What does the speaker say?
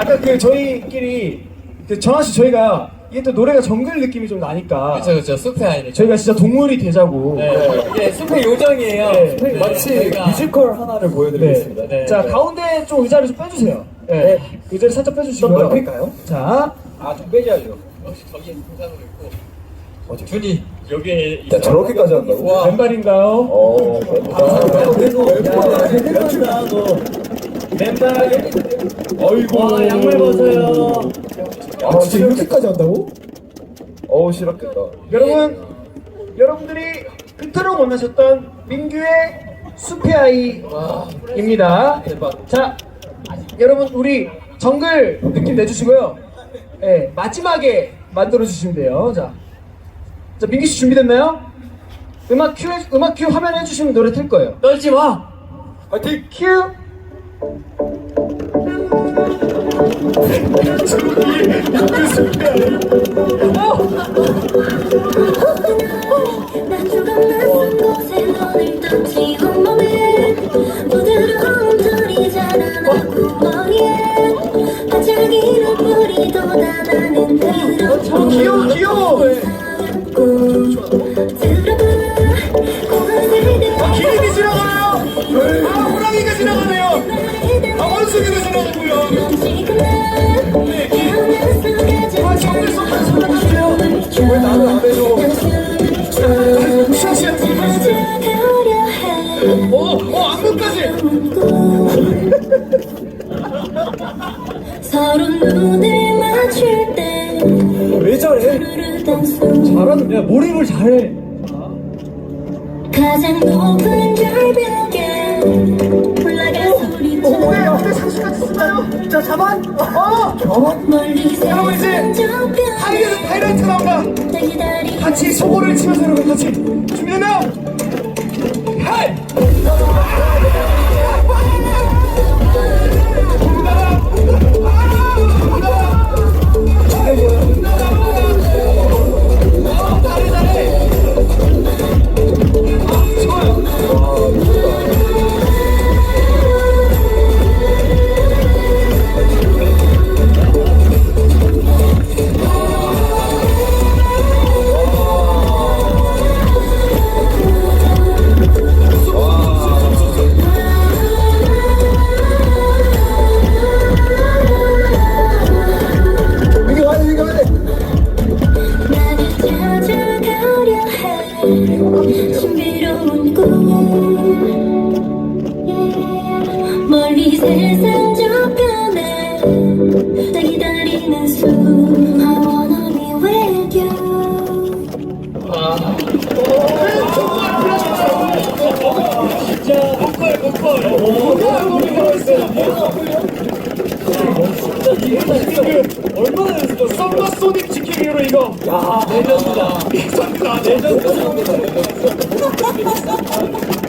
아까 그 저희끼리 그 정한 씨 저희가 이게 또 노래가 정글 느낌이 좀 나니까 그렇죠 그렇죠 숲의 아이니까. 저희가 진짜 동물이 되자고. 네, 이게 숲의 요정이에요. 네, 네, 마치 저희가- 뮤지컬 하나를 보여드리겠습니다. 네. 자 가운데 좀 의자를 좀 빼주세요. 네. 의자를 살짝 빼주시고요. 좀 넓힐까요? 자, 아, 좀 빼줘야죠. 혹시 저기 등장으로 있고 어디? 준이 여기에 야, 저렇게까지 한다고? 와. 왼발인가요? 어, 감사합니다. 왼발이다 너. 맨발. 어이구. 와 양말 벗어요. 아, 진짜 이렇게까지 한다고? 어우, 싫었겠다. 여러분, 여러분들이 그토록 원하셨던 민규의 숲의 아이입니다. 대박. 자, 여러분 우리 정글 느낌 내주시고요. 네, 마지막에 만들어 주시면 돼요. 자, 자 민규 씨 준비됐나요? 음악 큐 해- 음악 큐 화면 해주시면 노래 틀 거예요. 떨지 마. 화이팅 큐. 부드러운 털이 자라나고 머리에 반짝이는 불이 돋아나 왜 잘하는. 야 몰입을 잘해. 가장 높은 절 여러분, 이제 하이라이트 하이라이트 나온다. 같이 소고를 치면서 여러분 같이 준비됐나 세상 저편에 나 기다리는 숨 I wanna be with you 얼마나 연습 썸머 소닉 지키기로 이거 레전드다. 레전드다 레전드